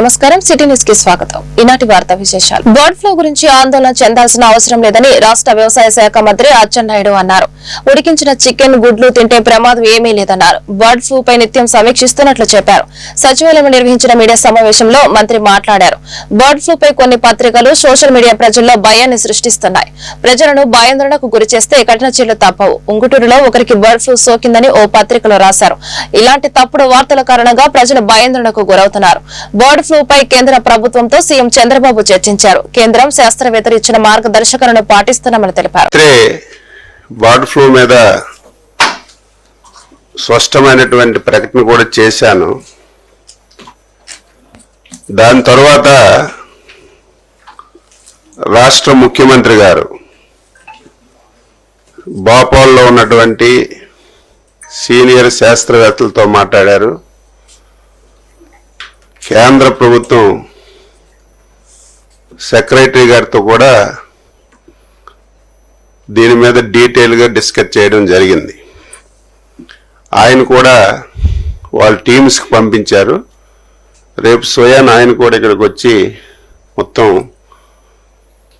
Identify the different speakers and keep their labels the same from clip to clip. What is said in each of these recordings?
Speaker 1: నమస్కారం. సిటీ న్యూస్కి స్వాగతం. ఈనాటి వార్తా విశేషాలు. బర్డ్ ఫ్లూ గురించి ఆందోళన చెందాల్సిన అవసరం లేదని రాష్ట్ర వ్యవసాయ శాఖ మంత్రి అచ్చెన్నాయుడు అన్నారు. ఉడికించిన చికెన్ గుడ్లు తింటే ప్రమాదం ఏమీ లేదన్నారు. బర్డ్ ఫ్లూ పై నిత్యం సమీక్షిస్తున్నట్లు చెప్పారు. సచివాలయం నిర్వహించిన మీడియా సమావేశంలో మంత్రి మాట్లాడారు. బర్డ్ ఫ్లూ పై కొన్ని పత్రికలు సోషల్ మీడియా ప్రజల్లో భయాన్ని సృష్టిస్తున్నాయి. ప్రజలను భయాందోళనకు గురి చేస్తే కఠిన చర్యలు తప్పవు. ఉంగుటూరులో ఒకరికి బర్డ్ ఫ్లూ సోకిందని ఓ పత్రికలో రాశారు. ఇలాంటి తప్పుడు వార్తల కారణంగా ప్రజలు భయాందోళనకు గురవుతున్నారు. బర్డ్ ఫ్లూ కేంద్ర ప్రభుత్వంతో సీఎం చంద్రబాబు చర్చించారు. కేంద్రం శాస్త్రవేత్తలు ఇచ్చిన మార్గదర్శకాలను పాటిస్తున్నామని తెలిపారు.
Speaker 2: బర్డ్ ఫ్లూ మీద స్పష్టమైనటువంటి ప్రకటన కూడా చేశాను. దాని తర్వాత రాష్ట్ర ముఖ్యమంత్రి గారు భోపాల్లో ఉన్నటువంటి సీనియర్ శాస్త్రవేత్తలతో మాట్లాడారు. కేంద్ర ప్రభుత్వం సెక్రటరీ గారితో కూడా దీని మీద డీటెయిల్గా డిస్కస్ చేయడం జరిగింది. ఆయన కూడా వాళ్ళ టీమ్స్కి పంపించారు. రేపు స్వయాన్ ఆయన కూడా ఇక్కడికి వచ్చి మొత్తం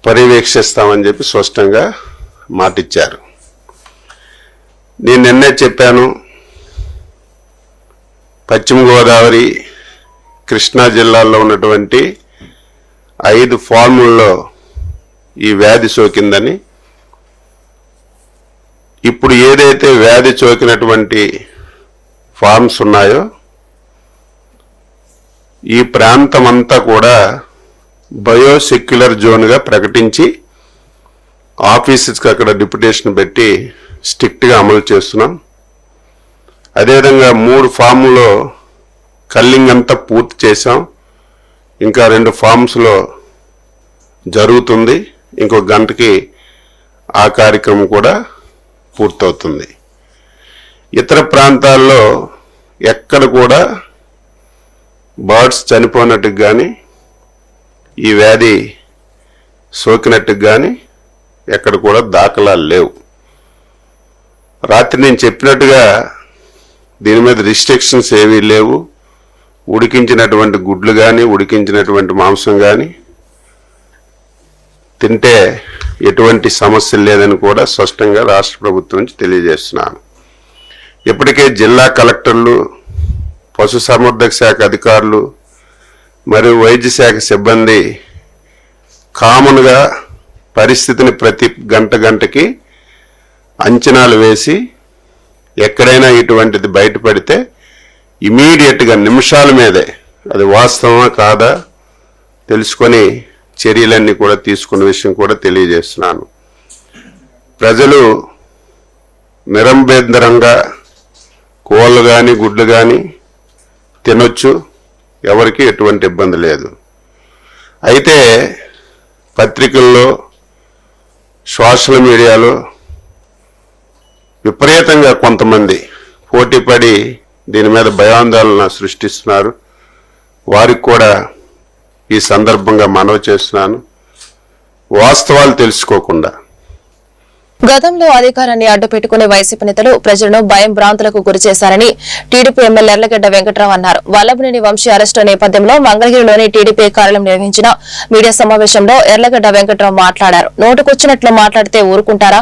Speaker 2: పర్యవేక్షిస్తామని చెప్పి స్పష్టంగా మాటిచ్చారు. నేను నిన్నే చెప్పాను పశ్చిమ గోదావరి కృష్ణా జిల్లాలో ఉన్నటువంటి ఐదు ఫార్ముల్లో ఈ వ్యాధి సోకిందని. ఇప్పుడు ఏదైతే వ్యాధి సోకినటువంటి ఫార్మ్స్ ఉన్నాయో ఈ ప్రాంతం అంతా కూడా బయోసెక్యులర్ జోన్గా ప్రకటించి ఆఫీసెస్కి అక్కడ డిప్యుటేషన్ పెట్టి స్ట్రిక్ట్గా అమలు చేస్తున్నాం. అదేవిధంగా మూడు ఫామ్లో కల్లింగ్ అంతా పూర్తి చేశాం. ఇంకా రెండు ఫామ్స్లో జరుగుతుంది. ఇంకో గంటకి ఆ కార్యక్రమం కూడా పూర్తవుతుంది. ఇతర ప్రాంతాల్లో ఎక్కడ కూడా బర్డ్స్ చనిపోయినట్టుకు కానీ ఈ వ్యాధి సోకినట్టుకు కానీ ఎక్కడ కూడా దాఖలాలు లేవు. రాత్రి నేను చెప్పినట్టుగా దీని మీద రిస్ట్రిక్షన్స్ ఏవీ లేవు. ఉడికించినటువంటి గుడ్లు కానీ ఉడికించినటువంటి మాంసం కానీ తింటే ఎటువంటి సమస్య లేదని కూడా స్పష్టంగా రాష్ట్ర ప్రభుత్వం నుంచి తెలియజేస్తున్నాను. ఇప్పటికే జిల్లా కలెక్టర్లు పశు సంవర్ధక శాఖ అధికారులు మరియు వైద్య శాఖ సిబ్బంది కామన్గా పరిస్థితిని ప్రతి గంట గంటకి అంచనాలు వేసి ఎక్కడైనా ఇటువంటిది బయటపడితే ఇమీడియట్గా నిమిషాల మీదే. అది వాస్తవమా కాదా? తెలుసుకొని చర్యలన్నీ కూడా తీసుకున్న విషయం కూడా తెలియజేస్తున్నాను. ప్రజలు నిరంబేందరంగా కోళ్ళు కానీ గుడ్లు కానీ తినొచ్చు. ఎవరికి ఎటువంటి ఇబ్బంది లేదు. అయితే పత్రికల్లో సోషల్ మీడియాలో విపరీతంగా కొంతమంది పోటీపడి దీని మీద భయాందోళన సృష్టిస్తున్నారు. వారికి కూడా ఈ సందర్భంగా మనవి చేస్తున్నాను. వాస్తవాలు తెలుసుకోకుండా
Speaker 1: గతంలో అధికారాన్ని అడ్డుపెట్టుకునే వైసీపీ నేతలు ప్రజలను భయం భ్రాంతులకు గురి చేశారని టీడీపీ ఎమ్మెల్యే ఎర్లగడ్డ వెంకట్రావు అన్నారు. వల్లభనేని వంశీ అరెస్టు నేపథ్యంలో మంగళగిరిలోని టీడీపీ కార్యాలయం నిర్వహించిన మీడియా సమావేశంలో ఎర్లగడ్డ వెంకట్రావు మాట్లాడారు. నోటుకొచ్చినట్లు మాట్లాడితే ఊరుకుంటారా?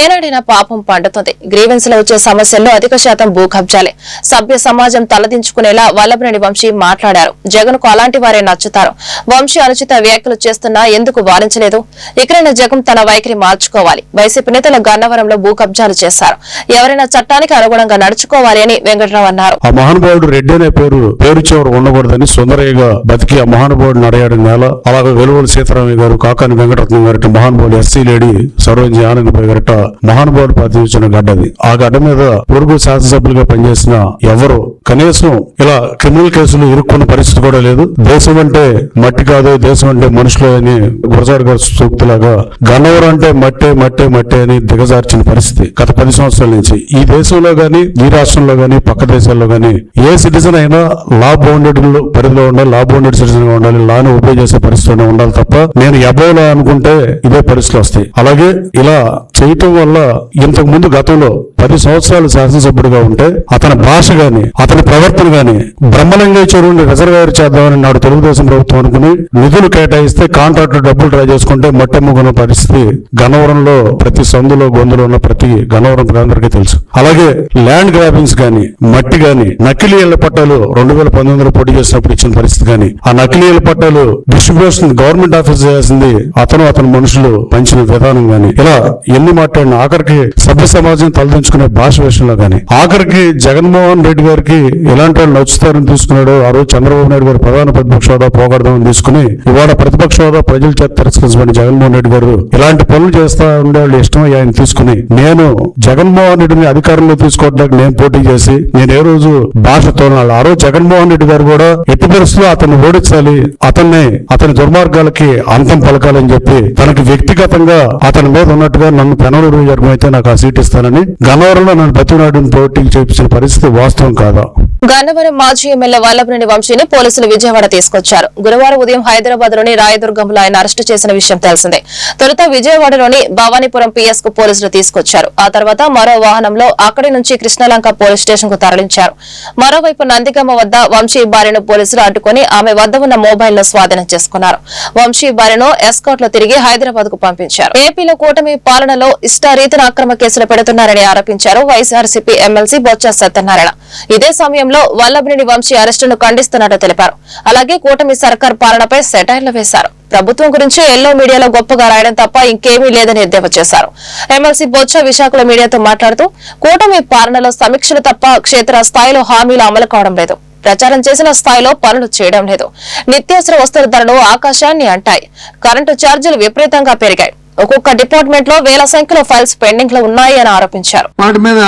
Speaker 1: ఏనాడైనా పాపం పండుతుంది. గ్రీవెన్స్లో వచ్చే సమస్యల్లో అధిక శాతం భూ కబ్జాలే. సభ్య సమాజం తలదించుకునేలా వల్లభనేని వంశీ మాట్లాడారు. జగన్కు అలాంటి వారే నచ్చుతారు. వంశీ అనుచిత వ్యాఖ్యలు చేస్తున్నా ఎందుకు వారించలేదు? ఇకరైనా జగన్ తన వైఖరి మార్చుకోవాలి. వైసీపీ నేతలు గన్నవరంలో భూ కబ్జాలు చేశారు. ఎవరైనా చట్టానికి అనుగుణంగా నడుచుకోవాలి అని వెంకటరావు అన్నారు.
Speaker 3: ఆ మహానుభావుడు రెడ్డి అనే పేరు పేరు చివరు ఉండకూడదని సుందరయ్యగా బతికి ఆ మహానుభావుడు నడయాడు నేల. అలాగే వెలువల సీతారామయ్య గారు కాకాని వెంకటరత్నం గారట మహానుభావుడు ఎస్సీ లేడీ సర్వంజి ఆనందబాయి గారిట మహానుభావుడు ప్రాతినిధ్యం గడ్డది ఆ గడ్డ మీద పొరుగు శాసనసభ్యులుగా పనిచేసిన ఎవరు? కనీసం ఇలా క్రిమినల్ కేసులు ఇరుక్కున్న పరిస్థితి కూడా లేదు. దేశం అంటే మట్టి కాదు దేశం అంటే మనుషులు అని గురజాడు గారు సూక్తిలాగా గన్నవరం అంటే మట్టే మట్టే మట్టే అని గాని దిగజార్చిన పరిస్థితి. గత పది సంవత్సరాల నుంచి ఈ దేశంలో గాని ఈ రాష్ట్రంలో కానీ పక్క దేశాల్లో కానీ ఏ సిటిజన్ అయినా లా బౌండెడ్ పరిధిలో ఉండాలి లా బౌండెడ్ సిటిజన్గా ఉండాలి లాను ఉపయోగ చేసే పరిస్థితిలో ఉండాలి తప్ప నేను ఎబోలా అనుకుంటే ఇదే పరిస్థితులు వస్తాయి. అలాగే ఇలా చేయటం వల్ల ఇంతకు ముందు గతంలో పది సంవత్సరాలు శాసనసభ్యుడిగా ఉంటే అతని భాష గాని అతని ప్రవర్తన గాని బ్రహ్మలింగేశ్వరుని రిజర్వేర్ చేద్దామని నాడు తెలుగుదేశం ప్రభుత్వం అనుకుని నిధులు కేటాయిస్తే కాంట్రాక్టర్ డబ్బులు ట్రై చేసుకుంటే మట్టెమ్ముకున్న పరిస్థితి గన్నవరంలో ప్రతి సందులో గొంతులో ఉన్న ప్రతి గన్నవరం ప్రజలందరికీ తెలుసు. అలాగే ల్యాండ్ గ్రాబింగ్స్ కానీ మట్టి కానీ నకిలీ ఇళ్ళ పట్టాలు రెండు వేల పంతొమ్మిదిలో పోటీ చేసినప్పుడు ఇచ్చిన పరిస్థితి కానీ ఆ నకిలీ ఇళ్ళ పట్టాలు డిస్ట్రిబ్యూషన్ గవర్నమెంట్ ఆఫీస్ చేయాల్సింది అతను అతని మనుషులు పంచిన విధానం కానీ ఇలా ఎన్ని మాట్లాడిన ఆఖరికి సభ్య సమాజం తలదించుకునే భాష విషయంలో కానీ ఆఖరికి జగన్మోహన్ రెడ్డి గారికి ఎలాంటి వాళ్ళు నచ్చుతారని తీసుకున్నాడు ఆ రోజు చంద్రబాబు నాయుడు గారు ప్రధాన ప్రతిపక్ష హోదా పోగొడదామని తీసుకుని ఇవాళ ప్రతిపక్ష హోదా ప్రజల చేత తిరస్కరించబడిన జగన్మోహన్ రెడ్డి గారు ఇలాంటి పనులు చేస్తా ఉండేవాళ్ళు ఇష్టం ఆయన తీసుకుని నేను జగన్మోహన్ రెడ్డిని అధికారంలో తీసుకోవడానికి నేను పోటీ చేసి నేను ఏ రోజు భాషతో ఆ రోజు జగన్మోహన్ రెడ్డి గారు కూడా ఎట్టి పరిస్థితుల్లో అతన్ని ఓడించాలి అతన్ని అతని దుర్మార్గాలకి అంతం పలకాలని చెప్పి తనకి వ్యక్తిగతంగా అతని మీద ఉన్నట్టుగా నన్ను పెనలూరు అయితే నాకు ఆ సీట్ ఇస్తానని గన్నవరంలో నన్ను బతినాడుని పోటీ చేపించిన పరిస్థితి వాస్తవం కాదా?
Speaker 1: గన్నవరం మాజీ ఎమ్మెల్యే వల్లభనేని వంశీని పోలీసులు విజయవాడ తీసుకొచ్చారు. గురువారం ఉదయం హైదరాబాద్లోని రాయదుర్గంలో ఆయన అరెస్టు చేసిన విషయం తెలిసిందే. తొలుత విజయవాడలోని భవానీపురం పిఎస్ కు పోలీసులు తీసుకొచ్చారు. ఆ తర్వాత మరో వాహనంలో అక్కడి నుంచి కృష్ణలంక పోలీస్ స్టేషన్కు తరలించారు. మరోవైపు నందిగమ్మ వద్ద వంశీ భార్యను పోలీసులు అడ్డుకుని ఆమె వద్ద ఉన్న మొబైల్ను స్వాధీనం చేసుకున్నారు. వంశీ భార్యను ఎస్కాట్లో తిరిగి హైదరాబాద్కు పంపించారు. ఏపీలో కూటమి పాలనలో ఇష్టారీతిన అక్రమ కేసులు పెడుతున్నారని ఆరోపించారు వైఎస్ఆర్సీపీ ఎమ్మెల్సీ బొత్స సత్యనారాయణ. ఇదే సమయంలో వల్లభనేని వంశీ అరెస్టును ఖండిస్తున్నట్టు తెలిపారు. అలాగే కూటమి సర్కార్ పాలనపై సెటైర్లు వేశారు. ప్రభుత్వం గురించి ఎల్లో మీడియాలో గొప్పగా రాయడం తప్ప ఇంకేమీ లేదని ఎద్దేవా చేశారు. ఎమ్మెల్సీ బొచ్చ విశాఖలో మీడియాతో మాట్లాడుతూ కూటమి పాలనలో సమీక్షలు తప్ప క్షేత్ర స్థాయిలో హామీలు అమలు కావడం లేదు. ప్రచారం చేసిన స్థాయిలో పనులు చేయడం లేదు. నిత్యావసర వస్తువుల ధరలు ఆకాశాన్ని అంటాయి. కరెంటు ఛార్జీలు విపరీతంగా పెరిగాయి. ఒక్కొక్క డిపార్ట్మెంట్లో వేల సంఖ్యలో ఫైల్స్ పెండింగ్లో ఉన్నాయి అని ఆరోపించారు.
Speaker 4: వాటి మీద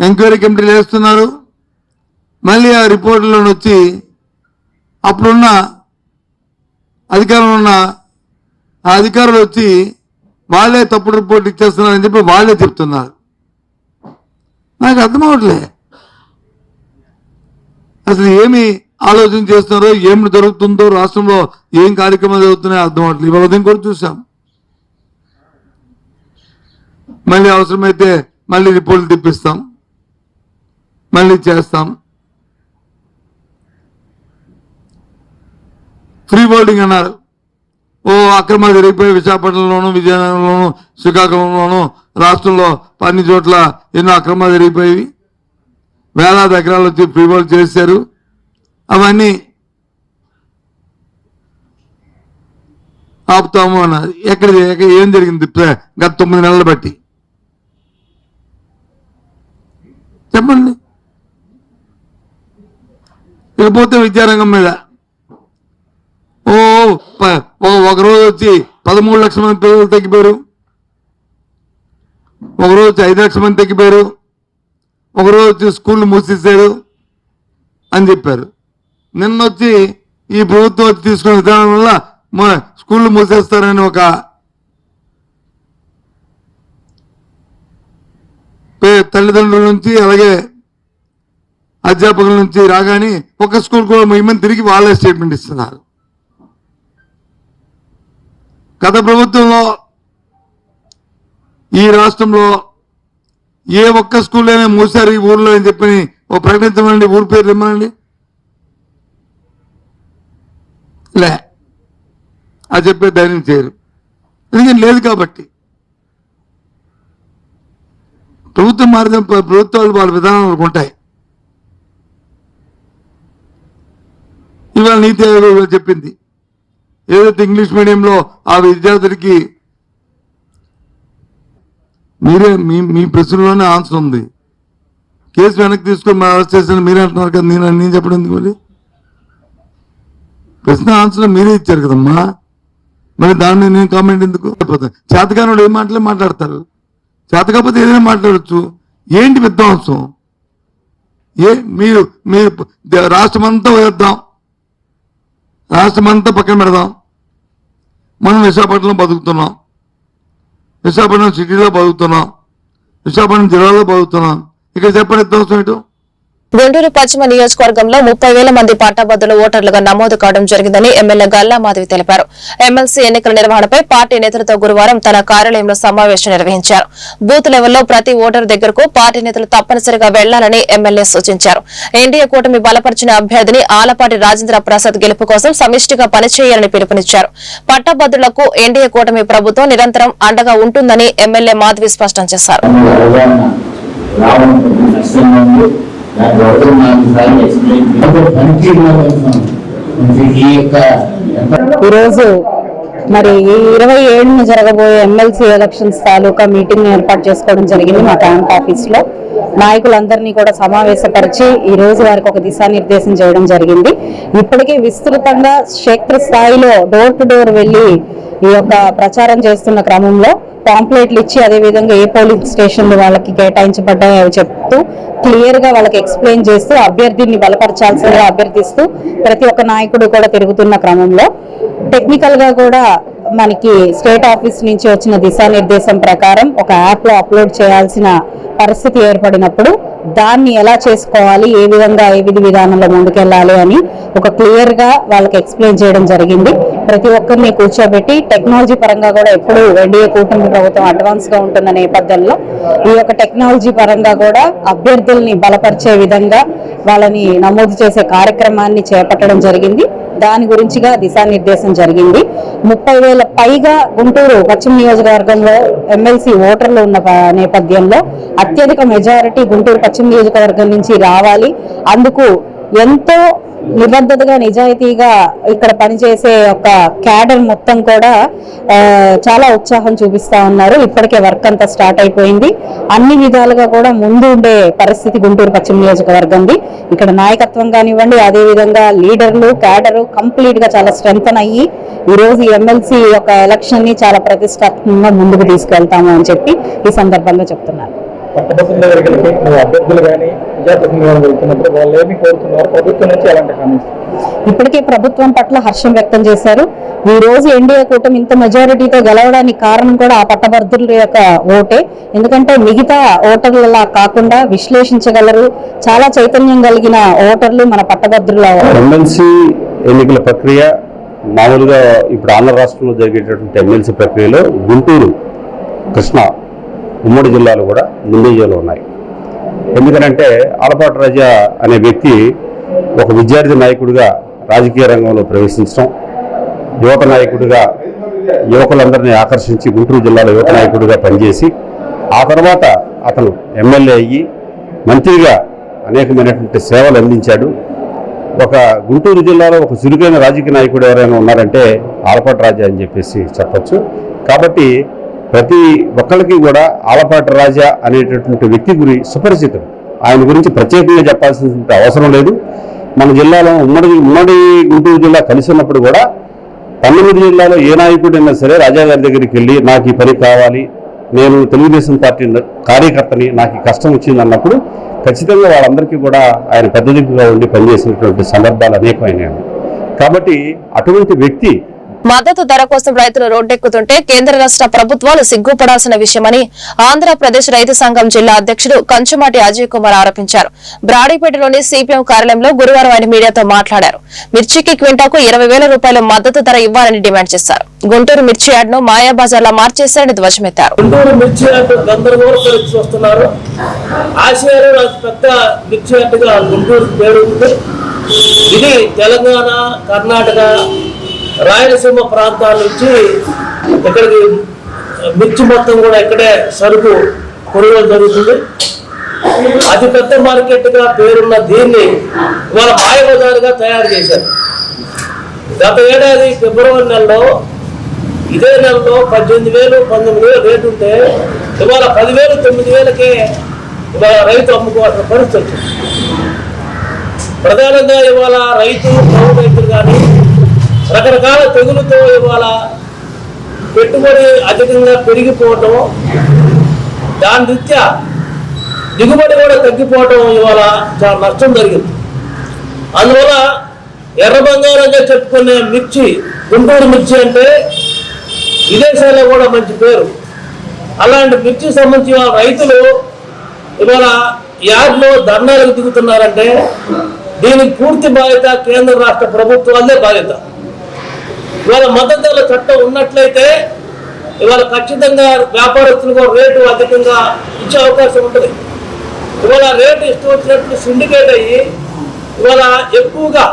Speaker 4: ఎంక్వైరీ కమిటీలు వేస్తున్నారు. మళ్ళీ ఆ రిపోర్టులో వచ్చి అప్పుడున్న అధికారంలో ఉన్న ఆ అధికారులు వచ్చి వాళ్ళే తప్పుడు రిపోర్ట్ ఇచ్చేస్తున్నారని చెప్పి వాళ్ళే చెప్తున్నారు. నాకు అర్థం అవట్లే. అసలు ఏమి ఆలోచన చేస్తున్నారో ఏమి జరుగుతుందో రాష్ట్రంలో ఏం కార్యక్రమాలు జరుగుతున్నాయో అర్థం అవట్లేదు ఇవాళ ఉదయం కూడా చూసాం మళ్ళీ అవసరమైతే మళ్ళీ రిపోర్ట్లు తెప్పిస్తాం. మళ్ళీ చేస్తాం. ఫ్రీ బోర్డింగ్ అన్నారు. ఓ అక్రమాలు జరిగిపోయి విశాఖపట్నంలోను విజయనగరంలోను శ్రీకాకుళంలోను రాష్ట్రంలో అన్ని చోట్ల ఎన్నో అక్రమాలు జరిగిపోయి వేలాది ఎకరాలు వచ్చి ఫ్రీ బోర్డ్ చేశారు. అవన్నీ ఆపుతాము అన్నది ఎక్కడ ఏం జరిగింది గత తొమ్మిది నెలలు బట్టి? చెప్పండి. ఇకపోతే విద్యారంగం మీద. ఓ ఓ ఒక రోజు వచ్చి పదమూడు లక్షల మంది పిల్లలు తగ్గిపోయారు. ఒక రోజు వచ్చి ఐదు లక్షల మంది తగ్గిపోయారు. ఒక రోజు వచ్చి స్కూళ్ళు మూసేసారు అని చెప్పారు. నిన్న వచ్చి ఈ ప్రభుత్వం వచ్చి తీసుకున్న విధానం వల్ల మా స్కూళ్ళు మూసేస్తారని ఒక పే- తల్లిదండ్రుల నుంచి అలాగే అధ్యాపకుల నుంచి రాగానే ఒక స్కూల్ కూడా మేమని తిరిగి వాళ్ళే స్టేట్మెంట్ ఇస్తున్నారు. గత ప్రభుత్వంలో ఈ రాష్ట్రంలో ఏ ఒక్క స్కూల్ అయినా మూసారు ఈ ఊర్లో అని చెప్పి ఓ ప్రకటించమండి ఊరి పేరు ఇమ్మనండి లే. అది చెప్పే ధైర్యం చేయరు. ఎందుకంటే లేదు కాబట్టి. ప్రభుత్వం మారిన ప్రభుత్వాలు వాళ్ళ విధానాలు ఉంటాయి. ఇవాళ నీతి ఆయోగ్ చెప్పింది. ఏదైతే ఇంగ్లీష్ మీడియంలో ఆ విద్యార్థులకి మీరే మీ మీ ప్రశ్నలోనే ఆన్సర్ ఉంది. కేసు వెనక్కి తీసుకొని మనం అరెస్ట్ చేసిన మీరే అంటున్నారు కదా నేను నేను చెప్పడం ఎందుకు ప్రశ్న ఆన్సర్ మీరే ఇచ్చారు కదమ్మా. మరి దాన్ని నేను కామెంట్ ఎందుకు? చేతకానుడు ఏం మాటలే మాట్లాడతారు. చేతకాకపోతే ఏదైనా మాట్లాడచ్చు. ఏంటి విధ్వంసం ఏ మీరు మీరు రాష్ట్రమంతా వేద్దాం. రాష్ట్రమంతా పక్కన పెడదాం. మనం విశాఖపట్నంలో బతుకుతున్నాం. విశాఖపట్నం సిటీలో బతుకుతున్నాం. విశాఖపట్నం జిల్లాలో బతుకుతున్నాం. ఇక్కడ చెప్పండి ఎంత అవసరం
Speaker 1: గుంటూరు పశ్చిమ నియోజకవర్గంలో ముప్పై వేల మంది పట్టాభద్రులు ఓటర్లుగా నమోదు కావడం జరిగిందని ఎమ్మెల్యే గల్లా మాధవి తెలిపారు. ఎమ్మెల్సీ ఎన్నికల నిర్వహణపై పార్టీ నేతలతో గురువారం తన కార్యాలయంలో సమావేశం నిర్వహించారు. బూత్ లెవెల్లో ప్రతి ఓటరు దగ్గరకు పార్టీ నేతలు తప్పనిసరిగా వెళ్ళాలని ఎమ్మెల్యే సూచించారు. ఎన్డీఏ కూటమి బలపరిచిన అభ్యర్థిని ఆలపాటి రాజేంద్ర ప్రసాద్ గెలుపు కోసం సమిష్టిగా పనిచేయాలని పిలుపునిచ్చారు. పట్టభద్రులకు ఎన్డీఏ కూటమి ప్రభుత్వం నిరంతరం అండగా ఉంటుందని ఎమ్మెల్యే మాధవి స్పష్టం చేశారు.
Speaker 5: దాని ఎక్స్ప్లెయిన్ ఈ యొక్క
Speaker 6: ఈరోజు మరి ఇరవై ఏడున జరగబోయే ఎమ్మెల్సీ ఎలక్షన్స్ తాలూకా మీటింగ్ ఏర్పాటు చేసుకోవడం జరిగింది మా క్యాంప్ ఆఫీస్లో నాయకులందరినీ కూడా సమావేశపరిచి ఈ రోజు వారికి ఒక దిశానిర్దేశం చేయడం జరిగింది. ఇప్పటికే విస్తృతంగా క్షేత్ర స్థాయిలో డోర్ టు డోర్ వెళ్ళి ఈ యొక్క ప్రచారం చేస్తున్న క్రమంలో పాంప్లెట్లు ఇచ్చి అదే విధంగా ఏ పోలింగ్ స్టేషన్లు వాళ్ళకి కేటాయించబడ్డాయో అవి చెప్తూ క్లియర్గా వాళ్ళకి ఎక్స్ప్లెయిన్ చేస్తూ అభ్యర్థిని బలపరచాల్సిందిగా అభ్యర్థిస్తూ ప్రతి ఒక్క నాయకుడు కూడా తిరుగుతున్న క్రమంలో టెక్నికల్గా కూడా మనకి స్టేట్ ఆఫీస్ నుంచి వచ్చిన దిశానిర్దేశం ప్రకారం ఒక యాప్లో అప్లోడ్ చేయాల్సిన పరిస్థితి ఏర్పడినప్పుడు దాన్ని ఎలా చేసుకోవాలి ఏ విధంగా ఏ విధి విధానంలో ముందుకెళ్ళాలి అని ఒక క్లియర్గా వాళ్ళకి ఎక్స్ప్లెయిన్ చేయడం జరిగింది. ప్రతి ఒక్కరిని కూర్చోబెట్టి టెక్నాలజీ పరంగా కూడా ఎప్పుడు ఎన్డీఏ కూటమి ప్రభుత్వం అడ్వాన్స్గా ఉంటున్న నేపథ్యంలో ఈ యొక్క టెక్నాలజీ పరంగా కూడా అభ్యర్థుల్ని బలపరిచే విధంగా వాళ్ళని నమోదు చేసే కార్యక్రమాన్ని చేపట్టడం జరిగింది. దాని గురించిగా దిశానిర్దేశం జరిగింది. ముప్పై వేల పైగా గుంటూరు పశ్చిమ నియోజకవర్గంలో ఎమ్మెల్సీ ఓటర్లు ఉన్న నేపథ్యంలో అత్యధిక మెజారిటీ గుంటూరు పశ్చిమ నియోజకవర్గం నుంచి రావాలి. అందుకు ఎంతో నిబద్ధతగా నిజాయితీగా ఇక్కడ పనిచేసే ఒక క్యాడర్ మొత్తం కూడా చాలా ఉత్సాహం చూపిస్తా ఉన్నారు. ఇప్పటికే వర్క్ అంతా స్టార్ట్ అయిపోయింది. అన్ని విధాలుగా కూడా ముందు ఉండే పరిస్థితి గుంటూరు పశ్చిమ నియోజకవర్గంది. ఇక్కడ నాయకత్వం కానివ్వండి అదే విధంగా లీడర్లు క్యాడర్ కంప్లీట్గా చాలా స్ట్రెంగ్ అయ్యి ఈ రోజు ఎమ్మెల్సీ యొక్క ఎలక్షన్ని చాలా ప్రతిష్టాత్మకంగా ముందుకు తీసుకెళ్తాము అని చెప్పి ఈ సందర్భంగా చెప్తున్నారు.
Speaker 7: పట్టభద్రుల దగ్గరికి వెళ్ళి నువ్వు అభ్యర్థులు కానీ ప్రజాప్రతినిధులు వెళ్తున్నప్పుడు వాళ్ళు ఏమి కోరుతున్నారు ప్రభుత్వం నుంచి ఎలాంటి హామీ?
Speaker 6: ఇప్పటికే ప్రభుత్వం పట్ల హర్షం వ్యక్తం చేశారు. ఈ రోజు ఎన్డీఏ కూటమి ఇంత మెజారిటీతో గెలవడానికి కారణం కూడా ఆ పట్టభద్రుల యొక్క ఓటే. ఎందుకంటే మిగతా ఓటర్లలా కాకుండా విశ్లేషించగలరు. చాలా చైతన్యం కలిగిన ఓటర్లు మన పట్టభద్రుల
Speaker 8: ఎమ్మెల్సీ ఎన్నికల ప్రక్రియ మామూలుగా ఇప్పుడు ఆంధ్ర రాష్ట్రంలో జరిగేటటువంటి ఎమ్మెల్సీ ప్రక్రియలో గుంటూరు కృష్ణా ఉమ్మడి జిల్లాలు కూడా ముందంజలో ఉన్నాయి. ఎందుకనంటే ఆలపాటి రాజా అనే వ్యక్తి ఒక విద్యార్థి నాయకుడిగా రాజకీయ రంగంలో ప్రవేశించడం యువత నాయకుడిగా యువకులందరినీ ఆకర్షించి గుంటూరు జిల్లాలో యువత నాయకుడిగా పనిచేసి ఆ తర్వాత అతను ఎమ్మెల్యే అయ్యి మంత్రిగా అనేకమైనటువంటి సేవలు అందించాడు. ఒక గుంటూరు జిల్లాలో ఒక చురుకైన రాజకీయ నాయకుడు ఎవరైనా ఉన్నారంటే ఆలపాటి రాజా అని చెప్పేసి చెప్పొచ్చు. కాబట్టి ప్రతి ఒక్కరికి కూడా ఆలపాటి రాజా అనేటటువంటి వ్యక్తి గురి సుపరిచితం ఆయన గురించి ప్రత్యేకంగా చెప్పాల్సిన అవసరం లేదు. మన జిల్లాలో ఉమ్మడి ఉమ్మడి గుంటూరు జిల్లా కలిసి ఉన్నప్పుడు కూడా పంతొమ్మిది జిల్లాలో ఏ నాయకుడైనా సరే రాజా గారి దగ్గరికి వెళ్ళి నాకు ఈ పని కావాలి నేను తెలుగుదేశం పార్టీ కార్యకర్తని నాకు ఈ కష్టం వచ్చింది అన్నప్పుడు ఖచ్చితంగా వాళ్ళందరికీ కూడా ఆయన పెద్ద దిక్కుగా ఉండి పనిచేసినటువంటి సందర్భాలు అనేకమైనవి. కాబట్టి అటువంటి వ్యక్తి
Speaker 1: మద్దతు ధర కోసం రైతులు రోడ్డెక్కుతుంటే కేంద్ర రాష్ట్ర ప్రభుత్వాలు సిగ్గుపడాల్సిన విషయమని ఆంధ్రప్రదేశ్ రైతు సంఘం జిల్లా అధ్యక్షుడు కంచుమాటి అజయ్ కుమార్ ఆరోపించారు. బ్రాడీపేటలోని సిపిఎం కార్యాలయంలో గురువారం ఆయన మీడియాతో మాట్లాడారు. మిర్చికి క్వింటాకు ఇరవై వేల రూపాయల మద్దతు ధర ఇవ్వాలని డిమాండ్ చేశారు. గుంటూరు మిర్చి యార్డ్ను మాయాబజార్లా మార్చేశారని ధ్వజమెత్తారు.
Speaker 9: ఇది తెలంగాణ కర్ణాటక రాయలసీమ ప్రాంతాల నుంచి ఇక్కడికి మిర్చి మొత్తం కూడా ఇక్కడే సరుకు కొనుగోలు జరుగుతుంది. అతి పెద్ద మార్కెట్గా పేరున్న దీన్ని ఇవాళ మాయబజారుగా తయారు చేశారు. గత ఏడాది ఫిబ్రవరి నెలలో ఇదే నెలలో పద్దెనిమిది వేలు పంతొమ్మిది వేలు రేటు ఉంటే ఇవాళ పదివేలు తొమ్మిది వేలకే ఇవాళ రైతు అమ్ముకోవాల్సిన పరిస్థితి వచ్చింది. ప్రధానంగా ఇవాళ రైతు కౌలు రైతులు కానీ రకరకాల తెగులతో ఇవాళ పెట్టుబడి అధికంగా పెరిగిపోవటం దాని రీత్యా దిగుబడి కూడా తగ్గిపోవటం ఇవాళ చాలా నష్టం జరిగింది. అందువల్ల ఎర్ర బంగారంగా చెప్పుకునే మిర్చి గుంటూరు మిర్చి అంటే విదేశాల్లో కూడా మంచి పేరు. అలాంటి మిర్చి సంబంధించి రైతులు ఇవాళ యార్డ్లో ధర్నాలకు దిగుతున్నారంటే దీనికి పూర్తి బాధ్యత కేంద్ర రాష్ట్ర ప్రభుత్వాలే బాధ్యత. ఇవాళ మద్దతు చట్టం ఉన్నట్లయితే ఇవాళ ఖచ్చితంగా వ్యాపారస్తులకు రేటు అధికంగా ఇచ్చే అవకాశం ఉంటుంది. ఇవాళ రేటు ఇష్టం వచ్చినట్లు సిండికేట్ అయ్యి ఇవాళ ఎక్కువగా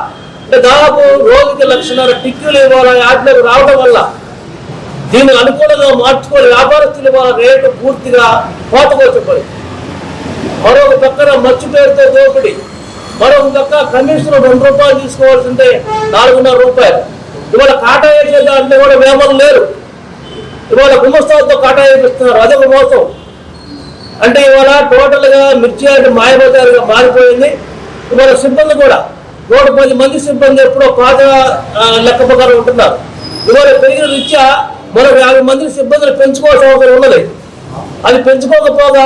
Speaker 9: అంటే దాదాపు రోజుకి లక్షన్నర టిక్కులు ఇవాళ యాడ్లకు రావడం వల్ల దీన్ని అనుకూలంగా మార్చుకొని వ్యాపారస్తులు ఇవాళ రేటు పూర్తిగా కోతకొచ్చిపోయి మరొక పక్కన మచ్చు పేరుతో దోపిడి. మరొక పక్క కమిషన్ రెండు రూపాయలు తీసుకోవాల్సింటే నాలుగున్నర రూపాయలు. ఇవాళ కాటా వేసే దాంట్లో కూడా వేమలు లేరు. ఇవాళ గుమస్తాలతో కాటా వేపిస్తున్నారు. అదొక మోసం. అంటే ఇవాళ టోటల్గా మిర్చి అంటే మాయబజారుగా మారిపోయింది. ఇవాళ సిబ్బంది కూడా నూట పది మంది సిబ్బంది ఎప్పుడో పాత లెక్క ప్రకారం ఉంటున్నారు. ఇవాళ పెరిగిన రీత్యా మరో యాభై మంది సిబ్బందిని పెంచుకోవాల్సిన అవసరం ఉన్నది. అది పెంచుకోకపోగా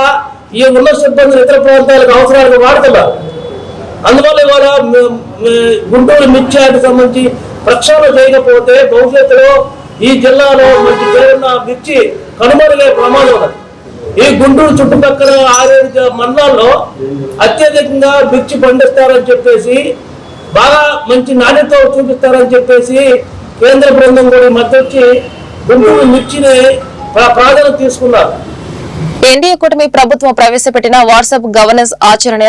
Speaker 9: ఈ ఉన్న సిబ్బందిని ఇతర ప్రాంతాలకు అవసరాలకు వాడుతున్నారు. అందువల్ల ఇవాళ గుంటూరు మిర్చి సంబంధించి ప్రక్షాళన చేయకపోతే భవిష్యత్తులో ఈ జిల్లాలో మంచి పేరున్న మిర్చి కనుమరుగే ప్రమాదం ఉన్నది. ఈ గుంటూరు చుట్టుపక్కల ఆరేడు మండలాల్లో అత్యధికంగా మిర్చి పండిస్తారని చెప్పేసి బాగా మంచి నాణ్యత చూపిస్తారని చెప్పేసి కేంద్ర బృందం కూడా ఈ మధ్య వచ్చి గుంటూరు మిర్చిని ప్రాధాన్యత తీసుకున్నారు.
Speaker 1: ఎన్డీఏ కూటమి ప్రభుత్వం ప్రవేశపెట్టిన వాట్సాప్ గవర్నెన్స్ ఆచరణ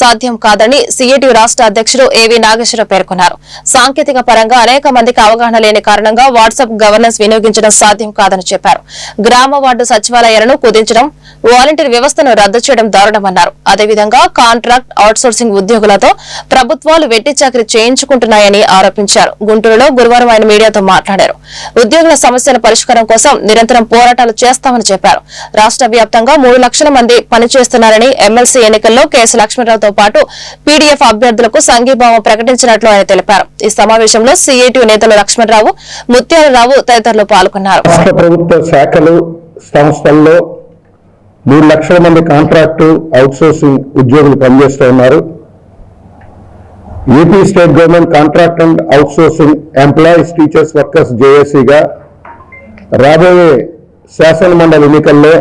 Speaker 1: సాధ్యం కాదని సిఐటి రాష్ట్ర అధ్యక్షుడు ఏవి నాగేశ్వరరావు పేర్కొన్నారు. సాంకేతిక పరంగా అనేక మందికి అవగాహన లేని కారణంగా వాట్సాప్ గవర్నెన్స్ వినియోగించడం సాధ్యం కాదని చెప్పారు. గ్రామ వార్డు సచివాలయాలను కుదించడం వాలంటీర్ వ్యవస్థను రద్దు చేయడం దారుణమన్నారు. అదేవిధంగా కాంట్రాక్ట్ అవుట్సోర్సింగ్ ఉద్యోగులతో ప్రభుత్వాలు వెట్టి చాకరీ చేయించుకుంటున్నాయని ఆరోపించారు. గుంటూరులో గురువారం ఆయన మీడియాతో మాట్లాడారు. ఉద్యోగుల సమస్యల పరిష్కారం కోసం నిరంతరం పోరాటాలు చేస్తామని చెప్పారు. రాష్ట్ర వ్యాప్తంగా మూడు లక్షల మంది పనిచేస్తున్నారని ఎమ్మెల్సీ ఎన్నికల్లో కేసు లక్ష్మణరావుతో పాటు పీడీఎఫ్ అభ్యర్థులకు సంఘీభావం ప్రకటించినట్లు ఆయన తెలిపారు. ఈ సమావేశంలో సీఐటీ నేతలు లక్ష్మణరావు ముత్యాలరావు తదితరులు పాల్గొన్నారు.
Speaker 10: ప్రభుత్వ శాఖలు సంస్థల్లో మూడు లక్షల మంది కాంట్రాక్టు అవుట్సోర్సింగ్ ఉద్యోగులు పనిచేస్తూ ఉన్నారు. AP state government contract and outsourcing employees teachers workers జేఏసీగా రాబోయే శాసనమండలి ఎన్నికల్లో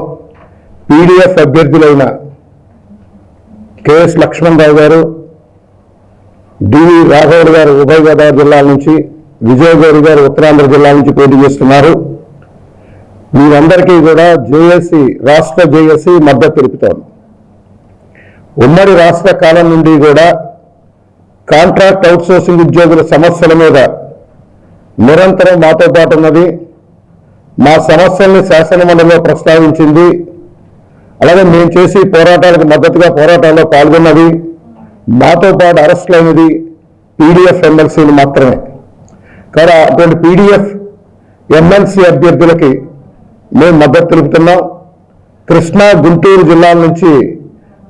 Speaker 10: పీడీఎఫ్ అభ్యర్థులైన కెఎస్ లక్ష్మణరావు గారు డివి రాఘవుడు గారు ఉభయ గోదావరి జిల్లాల నుంచి విజయగౌరి గారు ఉత్తరాంధ్ర జిల్లా నుంచి పోటీ చేస్తున్నారు. మీరందరికీ కూడా జేఏసీ రాష్ట్ర జేఏసీ మద్దతు తెలుపుతోంది. ఉమ్మడి రాష్ట్ర కాలం నుండి కూడా కాంట్రాక్ట్ అవుట్సోర్సింగ్ ఉద్యోగుల సమస్యల మీద నిరంతరం మాతో పాటు ఉన్నది. మా సమస్యల్ని శాసనమండలిలో ప్రస్తావించింది. అలాగే మేము చేసి పోరాటాలకు మద్దతుగా పోరాటాల్లో పాల్గొన్నది. మాతో పాటు అరెస్టులైనది పీడీఎఫ్ ఎమ్మెల్సీలు మాత్రమే. కానీ అటువంటి పీడీఎఫ్ ఎమ్మెల్సీ అభ్యర్థులకి మేము మద్దతు తెలుపుతున్నాం. కృష్ణా గుంటూరు జిల్లాల నుంచి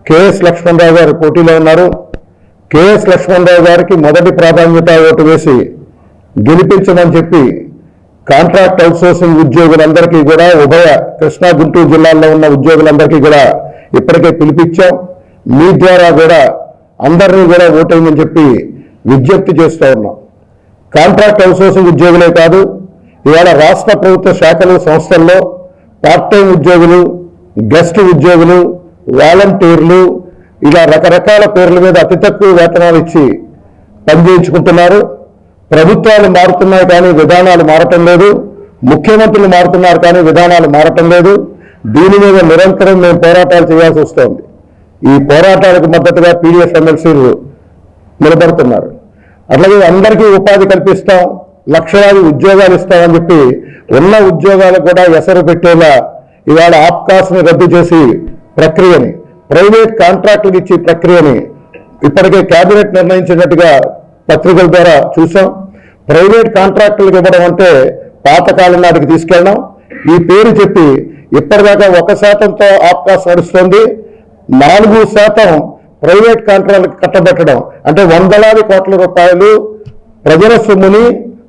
Speaker 10: కెఎస్ లక్ష్మణరావు గారు పోటీలో ఉన్నారు. కెఎస్ లక్ష్మణరావు గారికి మొదటి ప్రాధాన్యత ఓటు వేసి గెలిపించమని చెప్పి కాంట్రాక్ట్ అవుట్సోర్సింగ్ ఉద్యోగులందరికీ కూడా ఉభయ కృష్ణా గుంటూరు జిల్లాల్లో ఉన్న ఉద్యోగులందరికీ కూడా ఇప్పటికే పిలిపించాం. మీ ద్వారా కూడా అందరినీ కూడా ఓటేయమని చెప్పి విజ్ఞప్తి చేస్తూ ఉన్నాం. కాంట్రాక్ట్ అవుట్సోర్సింగ్ ఉద్యోగులే కాదు ఇవాళ రాష్ట్ర ప్రభుత్వ శాఖలు సంస్థల్లో పార్ట్ టైం ఉద్యోగులు గెస్ట్ ఉద్యోగులు వాలంటీర్లు ఇలా రకరకాల పేర్ల మీద అతి తక్కువ వేతనాలు ఇచ్చి పనిచేయించుకుంటున్నారు. ప్రభుత్వాలు మారుతున్నాయి కానీ విధానాలు మారటం లేదు. ముఖ్యమంత్రులు మారుతున్నారు కానీ విధానాలు మారటం లేదు. దీని మీద నిరంతరం మేము పోరాటాలు చేయాల్సి వస్తోంది. ఈ పోరాటాలకు మద్దతుగా పీడీఎఫ్ ఎమ్మెల్సీలు నిలబడుతున్నారు. అట్లాగే అందరికీ ఉపాధి కల్పిస్తాం. లక్షలాది ఉద్యోగాలు ఇస్తామని చెప్పి ఉన్న ఉద్యోగాలకు కూడా ఎసరు పెట్టేలా ఇవాళ ఆప్కాస్ని రద్దు చేసి ప్రక్రియని ప్రైవేట్ కాంట్రాక్టులకు ఇచ్చే ప్రక్రియని ఇప్పటికే కేబినెట్ నిర్ణయించినట్టుగా పత్రికల ద్వారా చూసాం. ప్రైవేట్ కాంట్రాక్టులకు ఇవ్వడం అంటే పాతకాలం నాటికి తీసుకెళ్ళడం. ఈ పేరు చెప్పి ఇప్పటిదాకా ఒక శాతంతో ఆప్కాస్ నడుస్తుంది. నాలుగు శాతం ప్రైవేట్ కాంట్రాక్ట్ కట్టబెట్టడం అంటే వందలాది కోట్ల రూపాయలు ప్రజల సొమ్ముని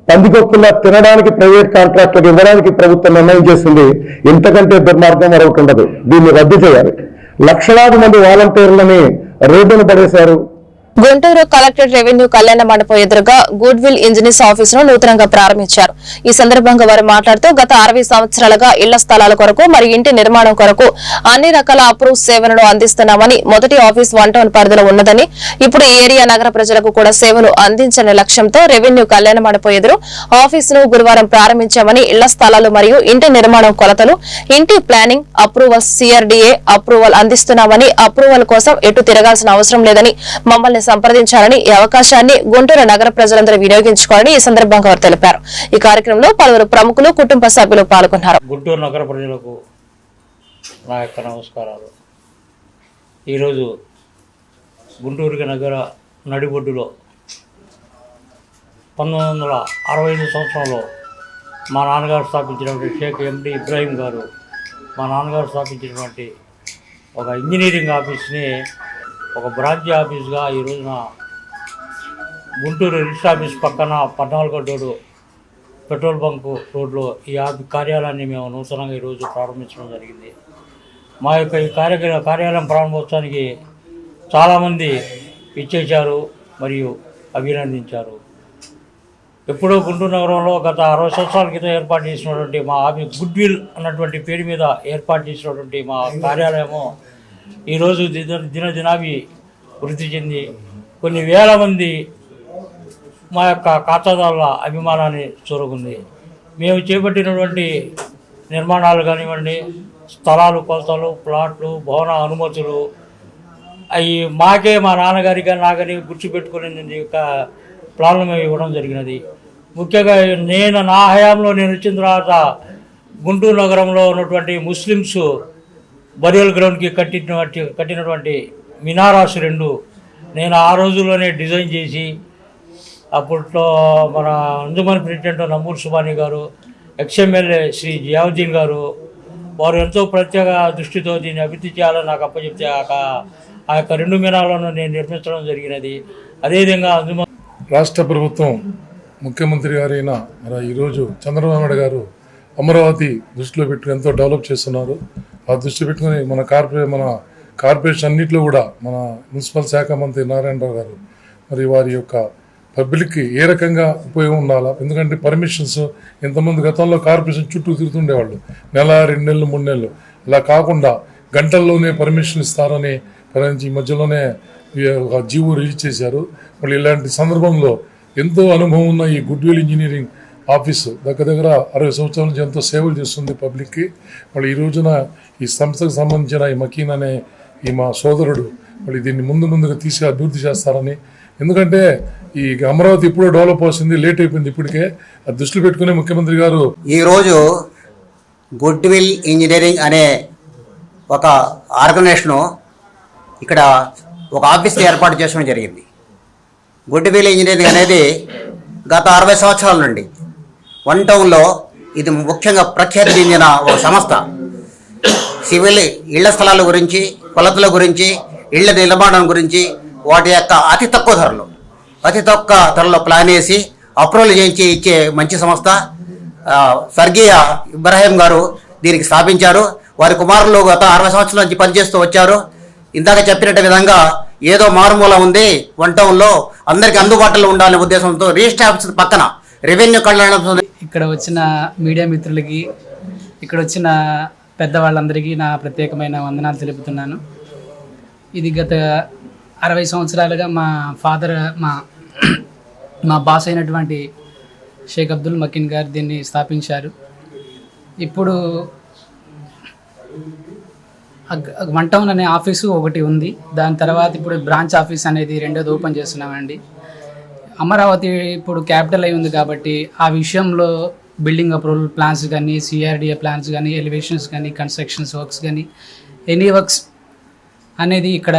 Speaker 10: పందికొక్కుల తినడానికి ప్రైవేట్ కాంట్రాక్టులకు ఇవ్వడానికి ప్రభుత్వం నిర్ణయం చేసింది ఇంతకంటే దుర్మార్గం మరొకటి ఉండదు. దీన్ని రద్దు చేయాలి. లక్షలాది మంది వాలంటీర్లని రోడ్డును పడేశారు.
Speaker 1: గుంటూరు కలెక్టర్ రెవెన్యూ కళ్యాణ మండపం ఎదురుగా గుడ్ విల్ ఇంజనీర్స్ ఆఫీస్ను నూతనంగా ప్రారంభించారు. ఈ సందర్భంగా వారు మాట్లాడుతూ గత అరవై సంవత్సరాలుగా ఇళ్ళ స్థలాల కొరకు మరియు ఇంటి నిర్మాణం కొరకు అన్ని రకాల అప్రూవ్ సేవలను అందిస్తున్నామని మొదటి ఆఫీస్ వన్ టౌన్ పరిధిలో ఉన్నదని ఇప్పుడు ఏరియా నగర ప్రజలకు కూడా సేవలు అందించని లక్ష్యంతో రెవెన్యూ కళ్యాణ మండపం ఎదురు ఆఫీస్ను గురువారం ప్రారంభించామని ఇళ్ళ స్థలాలు మరియు ఇంటి నిర్మాణం కొలతలు ఇంటి ప్లానింగ్ అప్రూవల్ సిఆర్డీఏ అప్రూవల్ అందిస్తున్నామని అప్రూవల్ కోసం ఎటు తిరగాల్సిన అవసరం లేదని మమ్మల్ని సంప్రదించాలని ఈ అవకాశాన్ని గుంటూరు నగర ప్రజలందరూ వినియోగించుకోవాలని ఈ సందర్భంగా వారు తెలిపారు. ఈ కార్యక్రమంలో పలువురు ప్రముఖులు కుటుంబ సభ్యులు పాల్గొన్నారు.
Speaker 11: గుంటూరు నగర ప్రజలకు నా యొక్క నమస్కారాలు. ఈరోజు గుంటూరు నగర నడిబొడ్డులో పంతొమ్మిది వందల అరవై ఐదు సంవత్సరంలో మా నాన్నగారు స్థాపించినటువంటి షేక్ ఎండి ఇబ్రాహీం గారు మా నాన్నగారు స్థాపించినటువంటి ఒక ఇంజనీరింగ్ ఆఫీస్ని ఒక బ్రాంచ్ ఆఫీస్గా ఈ రోజున గుంటూరు రిజిస్టర్ ఆఫీస్ పక్కన పద్నాలుగో రోడ్డు పెట్రోల్ బంకు రోడ్లో ఈ ఆఫీ కార్యాలయాన్ని మేము నూతనంగా ఈరోజు ప్రారంభించడం జరిగింది. మా యొక్క ఈ కార్య కార్యాలయం ప్రారంభోత్సవానికి చాలామంది ఇచ్చేశారు మరియు అభినందించారు. ఎప్పుడో గుంటూరు నగరంలో గత అరవై సంవత్సరాల క్రితం ఏర్పాటు చేసినటువంటి మా ఆఫీస్ గుడ్ విల్ అన్నటువంటి పేరు మీద ఏర్పాటు చేసినటువంటి మా కార్యాలయము ఈరోజు దిన దినదినాభి వృద్ధి చెంది కొన్ని వేల మంది మా యొక్క ఖాతాదారుల అభిమానాన్ని చూరుకుంది మేము చేపట్టినటువంటి నిర్మాణాలు కానివ్వండి స్థలాలు కొలతలు ప్లాట్లు భవన అనుమతులు అవి మాకే మా నాన్నగారిగా నాగని నాకని యొక్క ప్లాన్లు మేము ఇవ్వడం జరిగినది. ముఖ్యంగా నేను నా హయాంలో నేను వచ్చిన తర్వాత గుంటూరు నగరంలో ఉన్నటువంటి ముస్లిమ్స్ బరియల్ గ్రౌండ్కి కట్టినటువంటి కట్టినటువంటి మినారాస్ రెండు నేను ఆ రోజుల్లోనే డిజైన్ చేసి అప్పట్లో మన అంజుమన్ ప్రెసిడెంట్ నమూర్ సుబానీ గారు ఎక్స్ఎమ్మెల్యే శ్రీ జియావుద్దీన్ గారు వారు ఎంతో ప్రత్యేక దృష్టితో దీన్ని అభివృద్ధి చేయాలని నాకు అప్పచెప్తే ఆ ఆ యొక్క రెండు మినాలను నేను నిర్మించడం జరిగినది. అదేవిధంగా అంజుమన్
Speaker 12: రాష్ట్ర ప్రభుత్వం ముఖ్యమంత్రి గారైన మరి ఈరోజు చంద్రబాబు నాయుడు గారు అమరావతి దృష్టిలో పెట్టుకుని ఎంతో డెవలప్ చేస్తున్నారు. ఆ దృష్టి పెట్టుకుని మన కార్పొరే మన కార్పొరేషన్ అన్నింటిలో కూడా మన మున్సిపల్ శాఖ మంత్రి నారాయణరావు గారు మరి వారి యొక్క పబ్లిక్కి ఏ రకంగా ఉపయోగం ఉండాలా? ఎందుకంటే పర్మిషన్స్ ఇంతమంది గతంలో కార్పొరేషన్ చుట్టూ తిరుగుతుండేవాళ్ళు. నెల రెండు నెలలు మూడు నెలలు. అలా కాకుండా గంటల్లోనే పర్మిషన్ ఇస్తారని ఈ మధ్యలోనే ఒక జీవో రిలీజ్ చేశారు. మళ్ళీ ఇలాంటి సందర్భంలో ఎంతో అనుభవం ఉన్న ఈ గుడ్ విల్ ఇంజనీరింగ్ ఆఫీసు దగ్గర దగ్గర అరవై సంవత్సరాల నుంచి ఎంతో సేవలు చేస్తుంది పబ్లిక్కి. మళ్ళీ ఈ రోజున ఈ సంస్థకు సంబంధించిన ఈ మకీన్ అనే ఈ మా సోదరుడు మళ్ళీ దీన్ని ముందు ముందుగా తీసి అభివృద్ధి చేస్తారని. ఎందుకంటే ఈ అమరావతి ఇప్పుడు డెవలప్ అవుతుంది లేట్ అయిపోయింది ఇప్పటికే. అది దృష్టిలో పెట్టుకునే ముఖ్యమంత్రి గారు
Speaker 13: ఈరోజు గుడ్ విల్ ఇంజనీరింగ్ అనే ఒక ఆర్గనైజేషను ఇక్కడ ఒక ఆఫీస్ ఏర్పాటు చేసుకోవడం జరిగింది. గుడ్ విల్ ఇంజనీరింగ్ అనేది గత అరవై సంవత్సరాల నుండి వన్ టౌన్లో ఇది ముఖ్యంగా ప్రఖ్యాతి చెందిన ఒక సంస్థ. సివిల్ ఇళ్ళ స్థలాల గురించి కొలతల గురించి ఇళ్ళ నిర్మాణం గురించి వాటి యొక్క అతి తక్కువ ధరలు. అతి తక్కువ ధరలో ప్లాన్ వేసి అప్రూవల్ చేయించి ఇచ్చే మంచి సంస్థ. స్వర్గీయ ఇబ్రాహీం గారు దీనికి స్థాపించారు. వారి కుమారులు గత అరవై సంవత్సరాల నుంచి పనిచేస్తూ వచ్చారు. ఇందాక చెప్పినట్టు విధంగా ఏదో మారుమూల ఉంది. వన్ టౌన్లో అందరికీ అందుబాటులో ఉండాలనే ఉద్దేశంతో రిజిస్టర్ ఆఫీస్ పక్కన రెవెన్యూ కళ్యాణ
Speaker 14: ఇక్కడ వచ్చిన మీడియా మిత్రులకి ఇక్కడ వచ్చిన పెద్దవాళ్ళందరికీ నా ప్రత్యేకమైన వందనాలు తెలుపుతున్నాను. ఇది గత అరవై సంవత్సరాలుగా మా ఫాదర్ మా మా బాస్ అయినటువంటి షేక్ అబ్దుల్ మకిన్ గారు దీన్ని స్థాపించారు. ఇప్పుడు అగ్- వన్ టౌన్ అనే ఆఫీసు ఒకటి ఉంది. దాని తర్వాత ఇప్పుడు బ్రాంచ్ ఆఫీస్ అనేది రెండోది ఓపెన్ చేస్తున్నామండి. అమరావతి ఇప్పుడు క్యాపిటల్ అయి ఉంది కాబట్టి ఆ విషయంలో బిల్డింగ్ అప్రూవల్ ప్లాన్స్ కానీ సిఆర్డిఏ ప్లాన్స్ కానీ ఎలివేషన్స్ కానీ కన్స్ట్రక్షన్స్ వర్క్స్ కానీ ఎనీ వర్క్స్ అనేది ఇక్కడ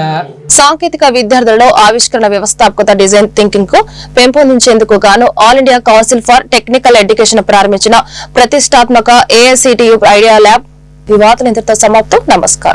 Speaker 1: సాంకేతిక విద్యార్థులలో ఆవిష్కరణ వ్యవస్థాపకత డిజైన్ థింకింగ్కు పెంపొందించేందుకు గాను all India council for technical education ప్రారంభించిన ప్రతిష్టాత్మక ఏఐసిటియు ఐడియా ల్యాబ్ ఈ వార్తలు ఇంతటితో సమాప్తం. నమస్కారం.